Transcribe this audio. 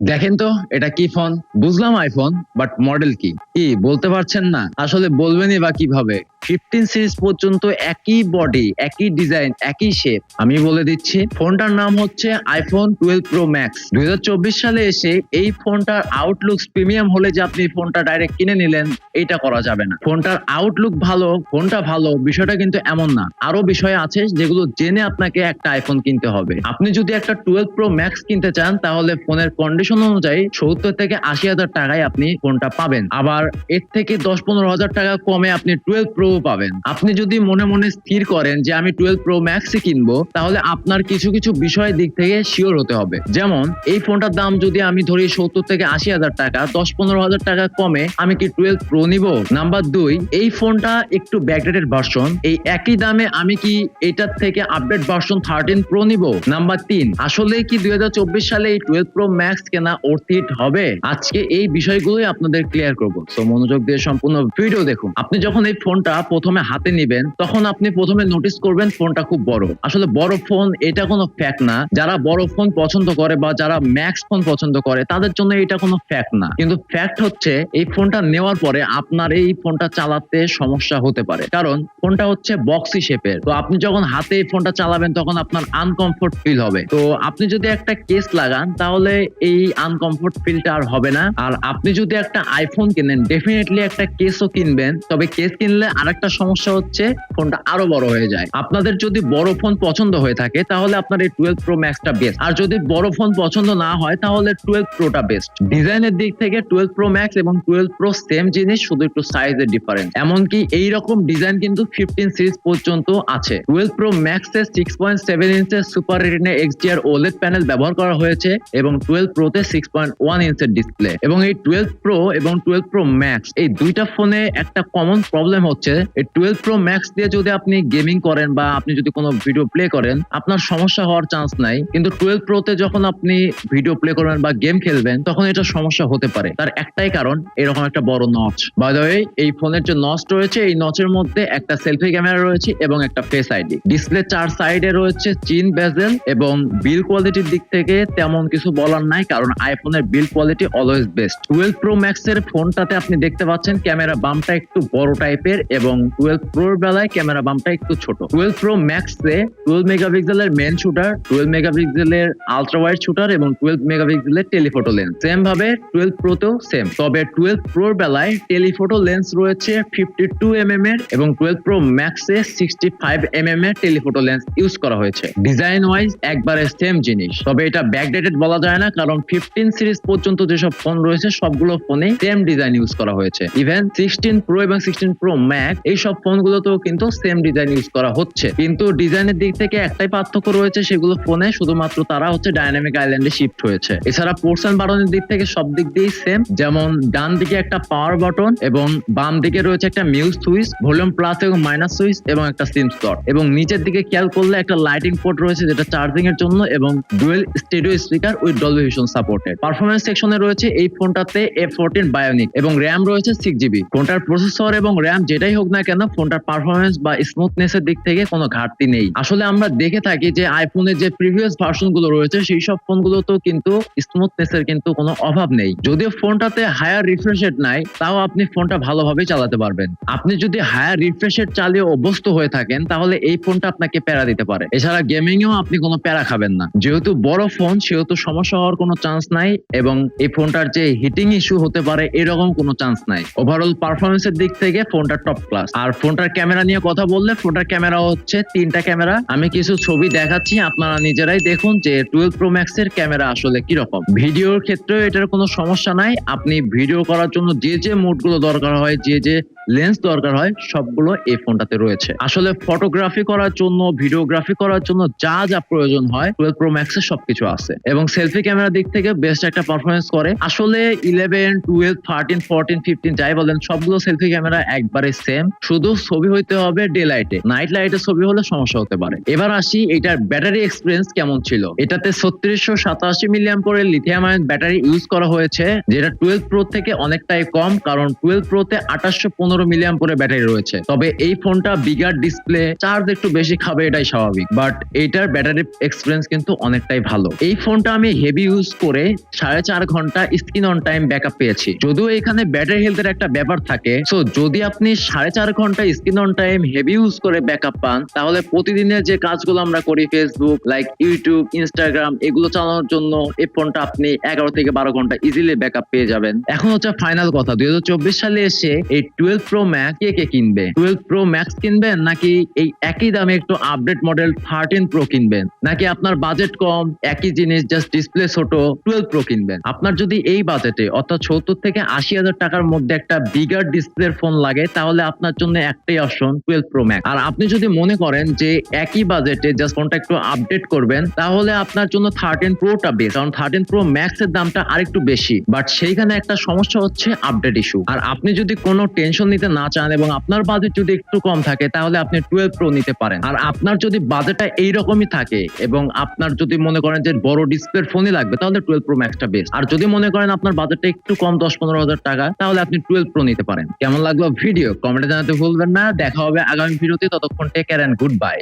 দেখেন তো, এটা কি ফোন বুঝলাম আইফোন বাট মডেল কি? কি, বলতে পারছেন না? আসলে বলবেনই বা কীভাবে? ফিফটিন সিরিজ পর্যন্ত একই বডি একই ডিজাইন একই শেপ আমি বলে দিচ্ছি, ফোনটার নাম হচ্ছে আইফোন টুয়েলভ প্রো ম্যাক্স দুই সালে এসে এই ফোনটার আউটলুক প্রিমিয়াম হলে যে আপনি ফোনটা ডাইরেক্ট কিনে নিলেন এটা করা যাবে না। ফোনটার আউটলুক ভালো, ফোনটা ভালো, বিষয়টা কিন্তু এমন না। আরও বিষয় আছে যেগুলো জেনে আপনাকে একটা আইফোন কিনতে হবে। আপনি যদি একটা টুয়েলভ প্রো ম্যাক্স কিনতে চান, তাহলে ফোনের কন্ডিশন অনুযায়ী সত্তর থেকে আশি হাজার টাকায় আপনি ফোনটা পাবেন। আবার এর থেকে দশ পনেরো হাজার টাকা কমে আপনি টুয়েলভ প্রো পাবেন। আপনি যদি মনে মনে স্থির করেন যে আমি টুয়েলভ প্রো ম্যাক্সই কিনবো, তাহলে আপনার কিছু কিছু বিষয়ের দিক থেকে শিওর হতে হবে। যেমন, এই ফোনটার দাম যদি আমি ধরি সত্তর থেকে আশি হাজার টাকা, দশ পনেরো হাজার টাকা কমে আমি কি টুয়েলভ প্রো নিব? নাম্বার দুই, এই ফোনটা একটু ব্যাকডেটেড ভার্সন এই একই দামে আমি কি এটার থেকে আপডেট ভার্সন থার্টিন প্রো নিব? নাম্বার তিন আসলে কি দুই হাজার চব্বিশ সালে এই টুয়েলভ প্রো ম্যাক্স কেনা অর্থিট হবে? আজকে এই বিষয়গুলোই আপনাদের ক্লিয়ার করব। তো মনোযোগ দিয়ে সম্পূর্ণ ভিডিও দেখুন। আপনি যখন এই ফোনটা প্রথমে হাতে নেবেন, তখন আপনি প্রথমে নোটিস করবেন ফোনটা খুব বড়। আসলে বড় ফোন এটা কোনো ফ্যাক্ট না। যারা বড় ফোন পছন্দ করে বা যারা ম্যাক্স ফোন পছন্দ করে, তাদের জন্য এটা কোনো ফ্যাক্ট না। কিন্তু ফ্যাক্ট হচ্ছে, এই ফোনটা নেওয়ার পরে আপনার এই ফোনটা চালাতে সমস্যা হতে পারে। কারণ ফোনটা হচ্ছে বক্সি শেপের তো আপনি যখন হাতে এই ফোনটা চালাবেন, তখন আপনার আনকমফোর্ট ফিল হবে। তো আপনি যদি একটা কেস লাগান, তাহলে এই আনকমফোর্ট ফিলটা আর হবে না। আর আপনি যদি একটা আইফোন কিনেন ডেফিনেটলি একটা কেসও কিনবেন। তবে কেস কিনলে আরেকটা সমস্যা হচ্ছে ফোনটা আরও বড় হয়ে যায়। আপনাদের যদি বড় ফোন পছন্দ হয়ে থাকে, তাহলে আপনার এই টুয়েলভ প্রো ম্যাক্সটা বেস্ট আর যদি বড় ফোন পছন্দ না হয়, তাহলে টুয়েলভ প্রোটা বেস্ট ডিজাইনের দিক থেকে টুয়েলভ প্রো ম্যাক্স এবং টুয়েলভ প্রো সেম জিনিস, শুধু একটু সাইজের ডিফারেন্স এমনকি এই রকম ডিজাইন কিন্তু ফিফটিন সিরিজ পর্যন্ত আছে। টুয়েলভ প্রো ম্যাক্স এর six point seven ইঞ্চের super retina XDR OLED panel ব্যবহার করা হয়েছে এবং টুয়েলভ প্রোতে সিক্স পয়েন্ট ওয়ান ইঞ্চের ডিসপ্লে এবং এই টুয়েলভ প্রো এবং টুয়েলভ প্রো ম্যাক্স এই দুইটা ফোনে একটা কমন প্রবলেম হচ্ছে এই টুয়েলভ প্রো ম্যাক্স দিয়ে যদি আপনি গেমিং করেন বা আপনি যদি কোনো ভিডিও প্লে করেন, আপনার সমস্যা হওয়ার চান্স নাই। কিন্তু টুয়েলভ যখন আপনি ভিডিও প্লে করবেন বা গেম খেলবেন, তখন এটা সমস্যা হতে পারে। তার একটাই কারণ, এরকম একটা বড় নচ বাই এই ফোনের যে নচ রয়েছে, এই নচের মধ্যে একটা সেলফি ক্যামেরা রয়েছে এবং একটা ফেস আইডি ডিসপ্লে চার সাইডে রয়েছে চিন বেজেল এবং বিল কোয়ালিটির দিক থেকে তেমন কিছু বলার নাই, কারণ আইফোনের build quality always best twelve pro max এর ফোনটাতে আপনি দেখতে পাচ্ছেন ক্যামেরা বামটা একটু বড় টাইপের এবং টুয়েলভ প্রোর বেলায় ক্যামেরা বামটা একটু ছোট। টুয়েলভ প্রো ম্যাক্স এ টুয়েলভ মেগাপিক্সেলের মেন শুটার টুয়েলভ মেগাপিক্সেলের আলট্রা ওয়াইড শুটার এবং টুয়েলভ মেগাপিক্সেলের টেলিফোটো লেন্স সেম ভাবে টুয়েলভ প্রোতেও সেম তবে টুয়েলভ প্রোর বেলায় টেলিফোটো লেন্স রয়েছে ফিফটি টু এম এম এর এবং টুয়েলভ প্রো ম্যাক্স এ সিক্সটি ফাইভ এম এম এর টেলিফোটো লেন্স ইউজ করা হয়েছে। ডিজাইন ওয়াইজ একবারে সেম জিনিস। তবে এটা ব্যাকডেটেড বলা যায় না, কারণ ফিফটিন সিরিজ পর্যন্ত যেসব ফোন রয়েছে, সবগুলো ফোনে সেম ডিজাইন ইউজ করা হয়েছে। ইভেন সিক্সটিন প্রো এবং সিক্সটিন প্রো ম্যাক্স এই সব ফোনগুলোতেও কিন্তু সেম ডিজাইন ইউজ করা হচ্ছে। কিন্তু ডিজাইনের দিক থেকে একটাই পার্থক্য রয়েছে, সেগুলো ফোনে শুধুমাত্র তারা হচ্ছে ডাইনামিক আইল্যান্ডে শিফট হয়েছে। এছাড়া পোর্শন বাটনের দিক থেকে সব দিক দিয়েই সেম যেমন ডান দিকে একটা পাওয়ার বাটন এবং বাম দিকে রয়েছে একটা মিউজ সুইচ ভলিউম প্লাস এবং মাইনাস সুইচ এবং একটা সিম স্লট এবং নিচের দিকে খেয়াল করলে একটা লাইটিং পোর্ট রয়েছে যেটা চার্জিং এর জন্য এবং dual stereo speaker with Dolby vision supported performance সেকশনে রয়েছে এই ফোনটাতে এফ ফোরটিন বায়োনিক এবং র্যাম রয়েছে সিক্স জিবি ফোনটার প্রসেসর এবং র্যাম যেটাই হোক না কেন, ফোনটার পারফরমেন্স বা স্মুথনেস এর দিক থেকে কোনো ঘাটতি নেই। আসলে আমরা দেখে থাকি যে আইফোনের যে প্রিভিয়াস ভার্সনগুলো রয়েছে, সেই সব ফোনগুলোতেও কিন্তু স্মুথনেস এর কিন্তু কোনো অভাব নেই। যদিও ফোনটাতে হায়ার রিফ্রেশ রেট নাই, তাও আপনি ফোনটা ভালোভাবে চালাতে পারবেন। আপনি যদি হায়ার রিফ্রেশ রেট চালিয়ে অভ্যস্ত হয়ে থাকেন, তাহলে এই ফোনটা আপনাকে প্যারা দিতে পারে। এছাড়া গেমিং এও আপনি কোনো প্যারা খাবেন না। যেহেতু বড় ফোন সেহেতু সমস্যা হওয়ার কোনো চান্স নাই এবং এই ফোনটার যে হিটিং ইস্যু হতে পারে, এরকম কোনো চান্স নাই। ওভারঅল পারফরমেন্সের দিক থেকে ফোনটা টপ ক্লাস আর ফোনটার ক্যামেরা নিয়ে কথা বললে, ফোনটার ক্যামেরা হচ্ছে তিনটা ক্যামেরা। আমি কিছু ছবি দেখাচ্ছি, আপনারা নিজেরাই দেখুন যে টুয়েলভ প্রো ম্যাক্স এর ক্যামেরা আসলে কীরকম। ভিডিওর ক্ষেত্রেও এটার কোনো সমস্যা নাই। আপনি ভিডিও করার জন্য যে যে মোডগুলো দরকার হয়, যে যে লেন্স দরকার হয়, সবগুলো এই ফোনটাতে রয়েছে। আসলে ফটোগ্রাফি করার জন্য ভিডিওগ্রাফি করার জন্য যা যা প্রয়োজন হয় টুয়েলভ প্রো ম্যাক্স এর সবকিছু আছে। এবং সেলফি ক্যামেরার দিক থেকে বেস্ট একটা পারফরমেন্স করে। আসলে eleven twelve thirteen fourteen fifteen যাই বলেন, সবগুলো সেলফি ক্যামেরা একবারে সেম শুধু ছবি হইতে হবে ডে লাইটে নাইট লাইটে ছবি হলে সমস্যা হতে পারে। এবার আসি, এটার ব্যাটারি এক্সপিরিয়েন্স কেমন ছিল? এটাতে ছত্রিশশো সাতাশি মিলিয়াম পরে লিথিয়াম আয়ন ব্যাটারি ইউজ করা হয়েছে, যেটা টুয়েলভ প্রো থেকে অনেকটাই কম, কারণ টুয়েলভ প্রোতে আঠাশশো পনেরো পনেরো মিলিয়াম পরে ব্যাটারি রয়েছে। তবে এই ফোনটা বিগার ডিসপ্লে চার্জ একটু বেশি খাবে, এটাই স্বাভাবিক। বাট এইটার ব্যাটারি এক্সপিরিয়েন্স কিন্তু অনেকটাই ভালো। এই ফোনটা আমি হেভি ইউজ করে সাড়ে চার ঘণ্টা স্ক্রিন অন টাইম ব্যাকআপ পেয়েছি। যদিও এখানে ব্যাটারি হেলথের একটা ব্যাপার থাকে সো যদি আপনি সাড়ে চার ঘণ্টা screen on time heavy use করে ব্যাকআপ পান, তাহলে প্রতিদিনের যে কাজগুলো আমরা করি ফেসবুক লাইক ইউটিউব ইনস্টাগ্রাম এগুলো চালানোর জন্য এই ফোনটা আপনি এগারো থেকে বারো ঘণ্টা ইজিলি ব্যাকআপ পেয়ে যাবেন। এখন হচ্ছে ফাইনাল কথা। দুই হাজার চব্বিশ সালে এসে এই টুয়েলভ প্রো ম্যাক্স কে কে কিনবে? টুয়েলভ প্রো ম্যাক্স কিনবেন নাকি এই একই দামে একটু আপডেট মডেল থার্টিন প্রো কিনবেন? নাকি আপনার বাজেট কম, একই জিনিস জাস্ট ডিসপ্লে ছোট টুয়েলভ প্রো কিনবেন? আপনার যদি এই বাজেটে অর্থাৎ সত্তর থেকে আশি হাজার টাকার মধ্যে একটা বিগার ডিসপ্লের ফোন লাগে, তাহলে আপনার জন্য একটাই অপশন টুয়েলভ প্রো ম্যাক্স আর আপনি যদি মনে করেন যে একই বাজেটে জাস্ট ফোনটা একটু আপডেট করবেন, তাহলে আপনার জন্য থার্টিন প্রোটা বেস্ট কারণ থার্টিন প্রো ম্যাক্স এর দামটা আরেকটু বেশি। বাট সেইখানে একটা সমস্যা হচ্ছে আপডেট ইস্যু আর আপনি যদি কোনো টেনশন নিতে না চান এবং আপনার বাজেট যদি একটু কম থাকে, তাহলে আপনি টুয়েলভ প্রো নিতে পারেন। আর আপনার যদি বাজেটটা এইরকমই থাকে এবং আপনার যদি মনে করেন যে বড় ডিসপ্লে ফোনই লাগবে, তাহলে টুয়েলভ প্রো ম্যাক্সটা বেস্ট আর যদি মনে করেন আপনার বাজেটটা একটু কম, দশ, পনেরো হাজার টাকা, তাহলে আপনি টুয়েলভ প্রো নিতে পারেন। কেমন লাগল ভিডিও কমেন্টে জানাতে ভুলবেন না। দেখা হবে আগামী ভিডিওতে ততক্ষণ take care and good bye